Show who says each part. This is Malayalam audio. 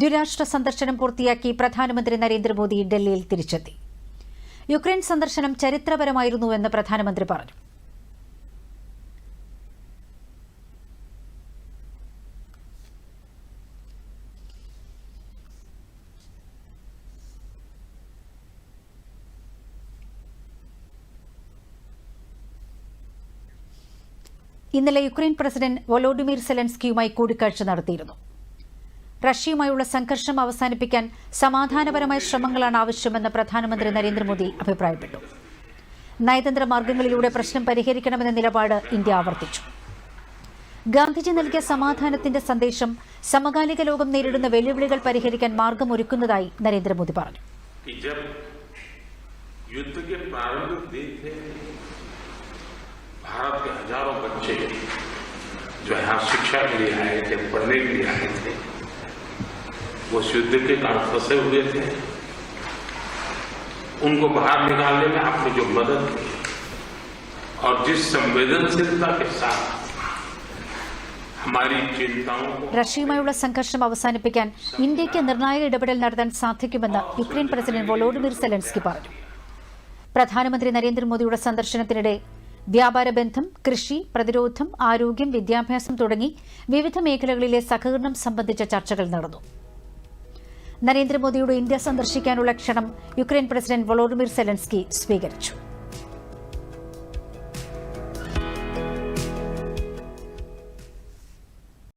Speaker 1: ദ്വിരാഷ്ട്ര സന്ദർശനം പൂർത്തിയാക്കി പ്രധാനമന്ത്രി നരേന്ദ്രമോദി ഡൽഹിയിൽ തിരിച്ചെത്തി. യുക്രൈൻ സന്ദർശനം ചരിത്രപരമായിരുന്നുവെന്ന് പ്രധാനമന്ത്രി പറഞ്ഞു. ഇന്നലെ യുക്രൈൻ പ്രസിഡന്റ് വൊലോഡിമിർ സെലൻസ്കിയുമായി കൂടിക്കാഴ്ച നടത്തിയിരുന്നു. റഷ്യയുമായുള്ള സംഘർഷം അവസാനിപ്പിക്കാൻ സമാധാനപരമായ ശ്രമങ്ങളാണ് ആവശ്യമെന്ന് പ്രധാനമന്ത്രി നരേന്ദ്രമോദി അഭിപ്രായപ്പെട്ടു നയതന്ത്ര മാർഗങ്ങളിലൂടെ പ്രശ്നം പരിഹരിക്കണമെന്ന നിലപാട് ഇന്ത്യ ആവർത്തിച്ചു ഗാന്ധിജി നൽകിയ സമാധാനത്തിന്റെ സന്ദേശം സമകാലിക ലോകം നേരിടുന്ന വെല്ലുവിളികൾ പരിഹരിക്കാൻ മാർഗമൊരുക്കുന്നതായി നരേന്ദ്രമോദി പറഞ്ഞു
Speaker 2: कि जब युद्ध के प्रारंभिक दिन थे भारत के हजारों बच्चे जो यहाँ शिक्षा के लिए आए थे पढ़ने के लिए आए थे वो उस युद्ध के कारण फंसे हुए थे उनको बाहर निकालने में आपने जो मदद की और जिस संवेदनशीलता के साथ हमारी चिंताओं को
Speaker 1: റഷ്യയുമായുള്ള സംഘർഷം അവസാനിപ്പിക്കാൻ ഇന്ത്യയ്ക്ക് നിർണായക ഇടപെടൽ നടത്താൻ സാധിക്കുമെന്ന് യുക്രൈൻ പ്രസിഡന്റ് വൊളോഡിമിർ സെലൻസ്കി പറഞ്ഞു പ്രധാനമന്ത്രി നരേന്ദ്രമോദിയുടെ സന്ദർശനത്തിനിടെ വ്യാപാര ബന്ധം കൃഷി പ്രതിരോധം ആരോഗ്യം വിദ്യാഭ്യാസം തുടങ്ങി വിവിധ മേഖലകളിലെ സഹകരണം സംബന്ധിച്ച ചർച്ചകൾ നടന്നു നരേന്ദ്രമോദിയുടെ ഇന്ത്യ സന്ദർശിക്കാനുള്ള ക്ഷണം യുക്രൈൻ പ്രസിഡന്റ് വളോഡിമിർ സെലൻസ്കി സ്വീകരിച്ചു.